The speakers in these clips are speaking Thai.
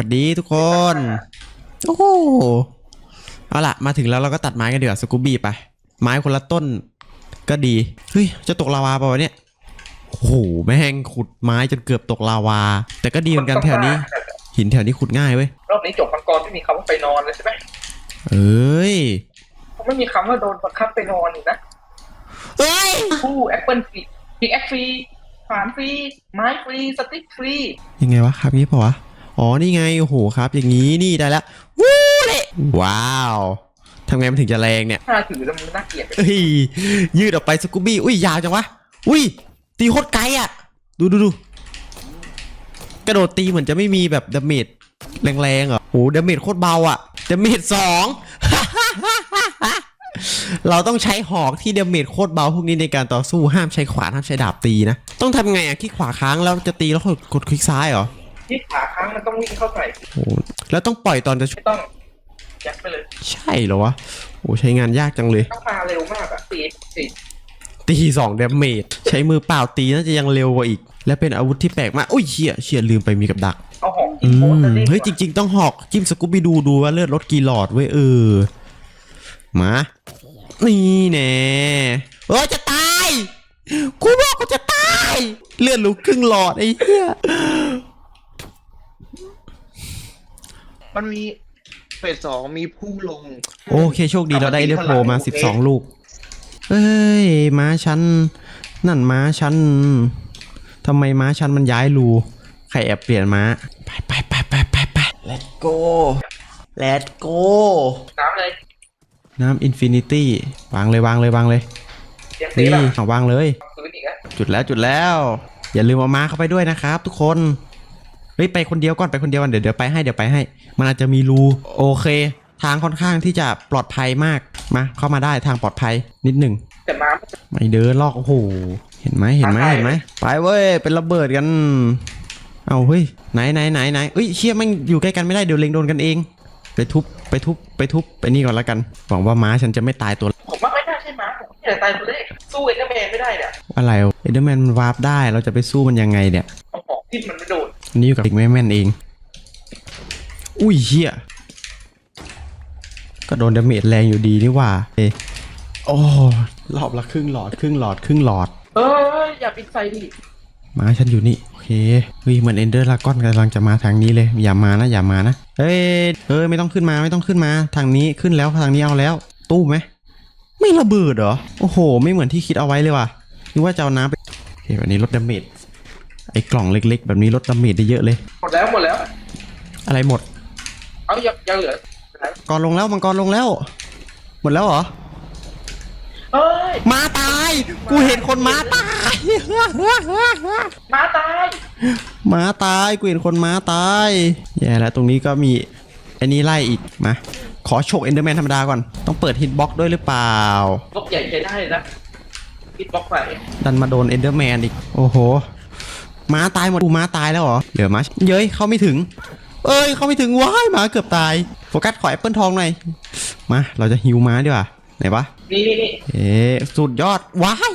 วัสดีทุกคน โอ้โหเอาล่ะมาถึงแล้วเราก็ตัดไม้กันดีกว่าสกูบี้ไป ไม้คนละต้นก็ดี เฮ้ย จะตกลาวาเปล่าวะเนี่ยโอ้โหแม่งขุดไม้จนเกือบตกลาวา แต่ก็ดีเหมือนกันแถวนี้ หินแถวนี้ขุดง่ายเว้ย รอบนี้จบมังกรไม่มีคำว่าไปนอนเลยใช่ไหมเอ้ยเขาไม่มีคำว่าโดนบังคับไปนอนอีกนะเอ้ยคู่แอปเปิลฟรีพิกแอคฟรีฝานฟรีไม้ฟรีสติ๊กฟรียังไงวะครับนี้เปล่าวะ อ๋อนี่ไงโอ้โหครับ อย่างนี้นี่ได้แล้ววู้เลยว้าวทำไงมันถึงจะแรงเนี่ยถ้าถือแล้วมันน่าเกลียดเฮ้ยยืดออกไปสกูบี้อุ้ยยาวจังวะอุ้ยตีโคตรไกลอะ ดูดูดูกระโดดตีเหมือนจะไม่มีแบบดาเมจแรงๆเหรอโหดาเมจโคตรเบาอะดาเมจสองเราต้องใช้หอกที่ดาเมจโคตรเบาพวกนี้ในการต่อสู้ห้ามใช้ขวานห้ามใช้ดาบตีนะ ต้องทำไงอะคลิกขวาค้างแล้วจะตีแล้วกดกดคลิกซ้ายเหรอ ที่ขาค้างมันต้องวิ่งเข้าใส่โหแล้วต้องปล่อยตอนจะชไม่ต้องยัดไปเลยใช่เหรอวะโอ้ใช้งานยากจังเลย ต้องมาเร็วมากอะตีตีตีสองเดเมจใช้มือเปล่าตีน่าจะยังเร็วกว่าอีก และเป็นอาวุธที่แปลกมากอุ้ยเชี่ยเชี่ยลืมไปมีกับดักเอาหอกอืกินโพสมต์จะได้เฮ้ยจริง ๆ ต้องหอกจิ้มสกูบี้ดูดูว่าเลือดลดกี่หลอดเว้ยเออมานี่แน่เออจะตายกูบอกกูจะตาย เลือดลุกครึ่งหลอดไอ้เหี้ย มันมีเฟสสองมีผู้ลง โอเคโชคดีเราได้เลือดโผล่มา12ลูก เอ้ยม้าฉันนั่นม้าฉันทำไมม้าฉันมันย้ายรูใครแอบเปลี่ยนม้า ไปไปไปไปไปไป let's go let's go น้ำเลยน้ำอินฟินิตี้วางเลยวางเลยวางเลยเสียงตีนี่แบบเอาวางเลยพื้นอีกอะจุดแล้วจุดแล้ว อย่าลืมเอาม้าเข้าไปด้วยนะครับทุกคนเฮ้ยไปคนเดียวก่อนไปคนเดียวก่อนเดี๋ยวเดี๋ยวไปให้เดี๋ยวไปให้ มันอาจจะมีรูโอเค ทางค่อนข้างที่จะปลอดภัยมากมาเข้ามาได้ทางปลอดภัยนิดหนึ่งแต่ม้ามันจะไม่เดินลอกโอ้โหเห็นไหมเห็นไหมไปเห็นไหมไปเว้ยเป็นระเบิดกัน เอาเฮ้ยไหนไหนไหนไหนเอ้ยเชี่ยแมันอยู่ใกล้กันไม่ได้เดี๋ยวเล็งโดนกันเอง ไปทุบไปทุบไปทุบไปนี่ก่อนแล้วกันหวังว่าม้าฉันจะไม่ตายตัวผมว่าไม่น่าใช่ม้าผมที่จะตายตัวเลขสู้เอ็นเดอร์แมนไม่ได้เนี่ยอะไรเอเดอร์แมนมันวาร์ปได้เราจะไปสู้มันยังไงเนี่ยเอาหอกทิ่มมันไม่โดนอั นนี้อยู่กับติ๊กแม่แม่นเอง อุ้ยเฮียก็โดนดาเมจแรงอยู่ดีนี่หว่าเอยโอ้รอบละครึ่งหลอดครึ่งหลอดครึ่งหลอด เอ้ยอย่าปิดไฟดิมาฉันอยู่นี่ โอเคเฮ้ยเหมือนเอนเดอร์ลากอนกำลังจะมาทางนี้เลย อย่ามานะ อย่ามานะ เฮ้ยเฮ้ยไม่ต้องขึ้นมาไม่ต้องขึ้นมา ทางนี้ขึ้นแล้วทางนี้เอาแล้ว ตู้ไหมไม่ระเบิดเหรอ โอ้โห ไม่เหมือนที่คิดเอาไว้เลยว่ะนึกว่าจะเอาน้ำไปโอเคแบบนี้ลดดาเมจ ไอ้กล่องเล็ก ๆ แบบนี้ลดดาเมจได้เยอะเลย หมดแล้วหมดแล้ว อะไรหมด เอาอย่าอย่าเหลืออะไรกรลงแล้วมังกรลงแล้ว หมดแล้วเหรอ เอ้ยม้าตาย กูเห็นคนม้าตายม้าตายม้าตายกูเห็นคนม้าตายแย่แล้วตรงนี้ก็มีไอ้นี่ไล่อีกมาขอโชคเอนเดอร์แมนธรรมดาก่อน ต้องเปิดฮิตบ็อกด้วยหรือเปล่าลบใหญ่ใช้ได้เลยนะปิดบล็อกไปดันมาโดนเอนเดอร์แมนอีก โอ้โห ม้าตายหมดกูม้าตายแล้วเหรอเหลือม้าเย้ยเข้าไม่ถึง เอ้ยเข้าไม่ถึงว้ายม้าเกือบตายโฟกัสขอแอปเปิลทองหน่อยมาเราจะฮิวม้าดีกว่าไหนวะนี่นี่นี่เอ๊ะสุดยอดว้าย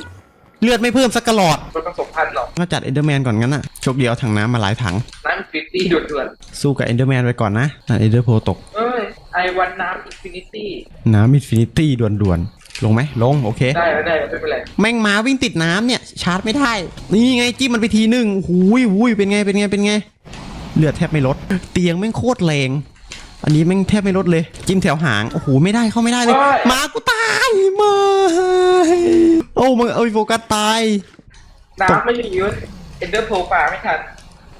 เลือดไม่เพิ่มสักกระหลอดมันผสมพันธุ์หรอกก็จัดเอนเดอร์แมนก่อนงั้นน่ะโชคดีเอาถังน้ำมาหลายถังน้ำฟิตตี้ด่วนสู้กับเอนเดอร์แมนไปก่อนนะนั่นเอนเดอร์โพตกๆเอ้ยไอวันน้ำอินฟินิตี้ น้ำอินฟินิตี้ด่วนๆ ลงไหมลงโอเค ได้แล้วได้แล้วไม่เป็นไรแม่งมาวิ่งติดน้ำเนี่ย ชาร์จไม่ได้ นี่ไงจิ้มมันไปทีหนึ่งหูยหูยเป็นไงเป็นไงเป็นไง เลือดแทบไม่ลด เตียงแม่งโคตรแรง อันนี้แม่งแทบไม่ลดเลย จิ้มแถวหางโอ้โหไม่ได้เข้าไม่ได้เลยหมากูตายมาโอ้มึงเอาโฟกัสตายน้ำไม่มีเยอะเอ็นเดอร์โพป่าไม่ทัน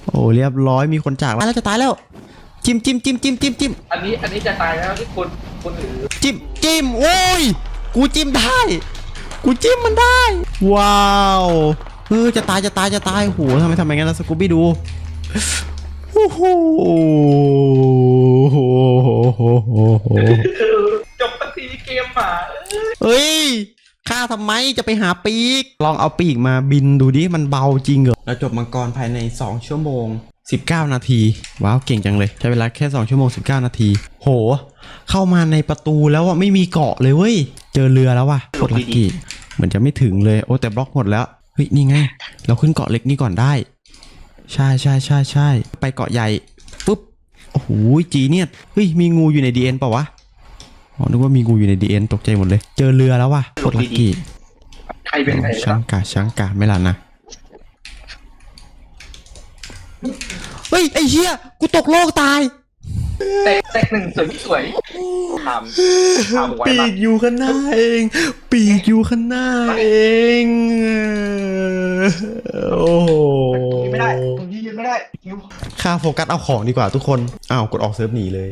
โอ้เรียบร้อยมีคนจากแล้วจะตายแล้วจิ้มจิ้มจิ้มจิ้มจิ้มจิ้มอันนี้อันนี้จะตายแล้วที่คนคนอื่นจิ้มจิ้มโอ้ย กูจิ้มได้ กูจิ้มมันได้ ว้าวเออจะตายจะตายจะตายโหทำไมทำไมงั้นล่ะสกูบี้ดูโอ้โหโหโหโหโหโหจบสักทีเกมหมาเอ้ยเฮ้ยข้าทำไมจะไปหาปีก ลองเอาปีกมาบินดูดิ มันเบาจริงเหรอเราจบมังกรภายใน 2 ชั่วโมง 19 นาที ว้าวเก่งจังเลย ใช้เวลาแค่ 2 ชั่วโมง 19 นาที โห เข้ามาในประตูแล้วอะไม่มีเกาะเลยเว้ย เจอเรือแล้วว่ะโคตรลักกี้เหมือนจะไม่ถึงเลย โอ้แต่บล็อกหมดแล้วเฮ้ยนี่ไง เราขึ้นเกาะเล็กนี้ก่อนได้ ใช่ใช่ใช่ใช่ไปเกาะใหญ่ปุ๊บโอ้โหหูยจีเนี่ยเฮ้ยมีงูอยู่ในดีเอ็นเปล่าวะอ๋อนึกว่ามีงูอยู่ในดีเอ็นตกใจหมดเลย เจอเรือแล้วว่ะโคตรลักกี้ใครเป็นใครช้างกาช้างกาไม่ลันนะเฮ้ยไอ้เหี้ยกูตกโลกตายแตกแตกหนึ่งสวยสวย ทำทำไว้ปีมากอยู่ข้างหน้าเอง ปีกอยู่ข้างหน้าเองโอ้โหยืนไม่ได้ผมยืนไม่ได้คิวค่าโฟกัสเอาของดีกว่าทุกคนอ้าวกดออกเซิร์ฟหนีเลย